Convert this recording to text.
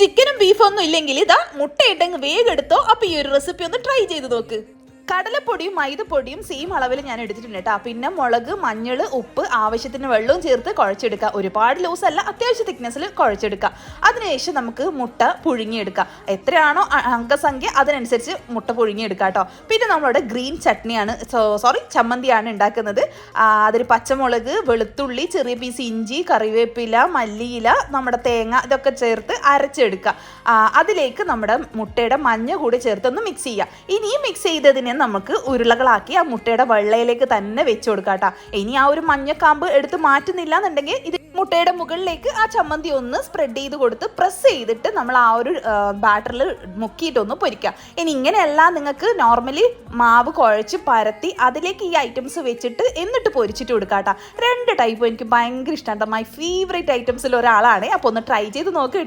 ചിക്കനും ബീഫൊന്നും ഇല്ലെങ്കിൽ ഇതാ മുട്ടയിട്ടങ്ങ് വേഗം എടുത്തോ. അപ്പൊ ഈ ഒരു റെസിപ്പി ഒന്ന് ട്രൈ ചെയ്ത് നോക്ക്. കടലപ്പൊടിയും മൈദപ്പൊടിയും സെയിം അളവിൽ ഞാൻ എടുത്തിട്ടുണ്ട് കേട്ടോ പിന്നെ മുളക് മഞ്ഞൾ ഉപ്പ് ആവശ്യത്തിന് വെള്ളവും ചേർത്ത് കുഴച്ചെടുക്കുക. ഒരുപാട് ലൂസ് അല്ല അത്യാവശ്യം തിക്നെസ്സിൽ കുഴച്ചെടുക്കുക. അതിനുശേഷം നമുക്ക് മുട്ട പുഴുങ്ങിയെടുക്കുക. എത്രയാണോ അംഗസംഖ്യ അതിനനുസരിച്ച് മുട്ട പുഴുങ്ങിയെടുക്കുക കേട്ടോ പിന്നെ നമ്മളവിടെ ഗ്രീൻ ചട്നിയാണ് സോറി ചമ്മന്തിയാണ് ഉണ്ടാക്കുന്നത്. അതിൽ പച്ചമുളക് വെളുത്തുള്ളി ചെറിയ പീസ് ഇഞ്ചി കറിവേപ്പില മല്ലിയില നമ്മുടെ തേങ്ങ ഇതൊക്കെ ചേർത്ത് അരച്ചെടുക്കുക. അതിലേക്ക് നമ്മുടെ മുട്ടയുടെ മഞ്ഞ കൂടി ചേർത്ത് ഒന്ന് മിക്സ് ചെയ്യുക. ഇനി മിക്സ് ചെയ്തതിനെ നമുക്ക് ഉരുളകളാക്കി ആ മുട്ടയുടെ വെള്ളയിലേക്ക് തന്നെ വെച്ച് കൊടുക്കാം ഇനി ആ ഒരു മഞ്ഞക്കാമ്പ് എടുത്ത് മാറ്റുന്നില്ല എന്നുണ്ടെങ്കിൽ ഇത് മുട്ടയുടെ മുകളിലേക്ക് ആ ചമ്മന്തി ഒന്ന് സ്പ്രെഡ് ചെയ്ത് കൊടുത്ത് പ്രസ് ചെയ്തിട്ട് നമ്മൾ ആ ഒരു ബാറ്ററിൽ മുക്കിയിട്ടൊന്ന് പൊരിക്കുക ഇനി ഇങ്ങനെയല്ല നിങ്ങൾക്ക് നോർമലി മാവ് കുഴച്ച് പരത്തി അതിലേക്ക് ഈ ഐറ്റംസ് വെച്ചിട്ട് എന്നിട്ട് പൊരിച്ചിട്ട് കൊടുക്കാം കേട്ടോ. രണ്ട് ടൈപ്പും എനിക്ക് ഭയങ്കര ഇഷ്ടമാണ് മൈ ഫേവറേറ്റ് ഐറ്റംസിൽ ഒരാളാണ്. അപ്പോൾ ഒന്ന് ട്രൈ ചെയ്ത് നോക്ക്